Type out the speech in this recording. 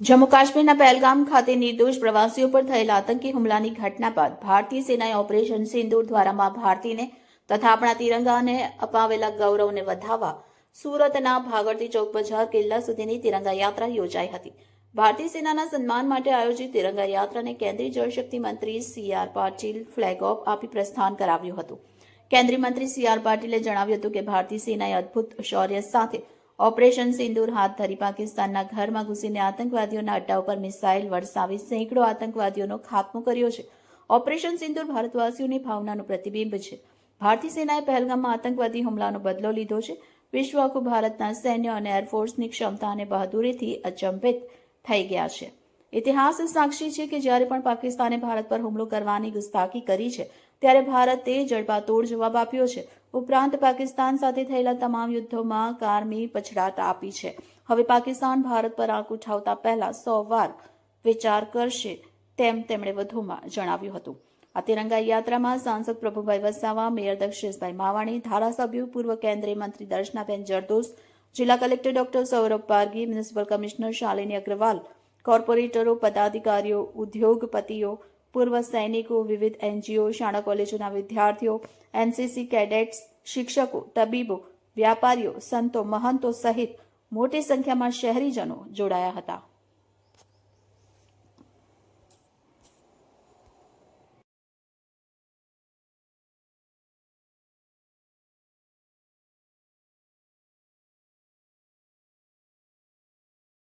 જમ્મુ કાશ્મીરના પહેલગામ ખાતે નિર્દોષ પ્રવાસીઓ પર થયેલા આતંકી હુમલાની ઘટના બાદ ભારતીય સેનાએ ઓપરેશન સિંદૂર દ્વારામાં ભારતીને તથા આપણા તિરંગાને અપાવેલા ગૌરવને વધાવવા સુરતના ભાગરતી ચોક બજાર કિલ્લા સુધીની તિરંગા યાત્રા યોજાઈ હતી. ભારતીય સેનાના સન્માન માટે આયોજિત તિરંગા યાત્રાને કેન્દ્રીય જળશક્તિ મંત્રી C R Patil flag off આપી પ્રસ્થાન કરાવ્યું હતું. કેન્દ્રીય મંત્રી સી આર પાટીલે જણાવ્યું હતું કે ભારતીય સેનાએ અદભુત શૌર્ય સાથે ઓપરેશન સિંદૂર હાથ ધરી પાકિસ્તાનના ઘરમાં ઘૂસીને આતંકવાદીઓના અડ્ડા ઉપર મિસાઇલ વરસાવી સેંકડો આતંકવાદીઓનો ખાત્મો કર્યો છે. ઓપરેશન સિંદૂર ભારતવાસીઓની ભાવનાનું પ્રતિબિંબ છે. ભારતીય સેનાએ પહેલગામમાં આતંકવાદી હુમલાનો બદલો લીધો છે. વિશ્વ આખું ભારતના સૈન્ય અને એરફોર્સની ક્ષમતા અને બહાદુરીથી અચંબિત થઈ ગયા છે. ઇતિહાસ સાક્ષી છે કે જ્યારે પણ પાકિસ્તાને ભારત પર હુમલો કરવાની ગુસ્તાખી કરી છે, ત્યારે ભારતે જડબાતોડ જવાબ આપ્યો છે. ઉપરાંત પાકિસ્તાન સાથે થયેલા તમામ યુદ્ધોમાં કારમી પછડાટ આપી છે. હવે પાકિસ્તાન ભારત પર આંખ ઉઠાવતા પહેલા સો વાર વિચાર કરશે તેમ તેમણે વધુમાં જણાવ્યું હતું. આ તિરંગા યાત્રામાં સાંસદ પ્રભુભાઈ વસાવા, મેયર દક્ષેશભાઈ માવાણી, ધારાસભ્યો, પૂર્વ કેન્દ્રીય મંત્રી દર્શનાબેન જરદોસ, જિલ્લા collector doctor Saurabh Pargi municipal commissioner Shalini Agrawal, કોર્પોરેટરો, પદાધિકારીઓ, ઉદ્યોગપતિઓ પૂર્વ સૈનિકો, વિવિધ એનજીઓ, શાળા કોલેજોના વિદ્યાર્થીઓ, એનસીસી કેડેટ્સ, શિક્ષકો, તબીબો, વ્યાપારીઓ, સંતો, મહંતો સહિત મોટી સંખ્યામાં શહેરીજનો જોડાયા હતા.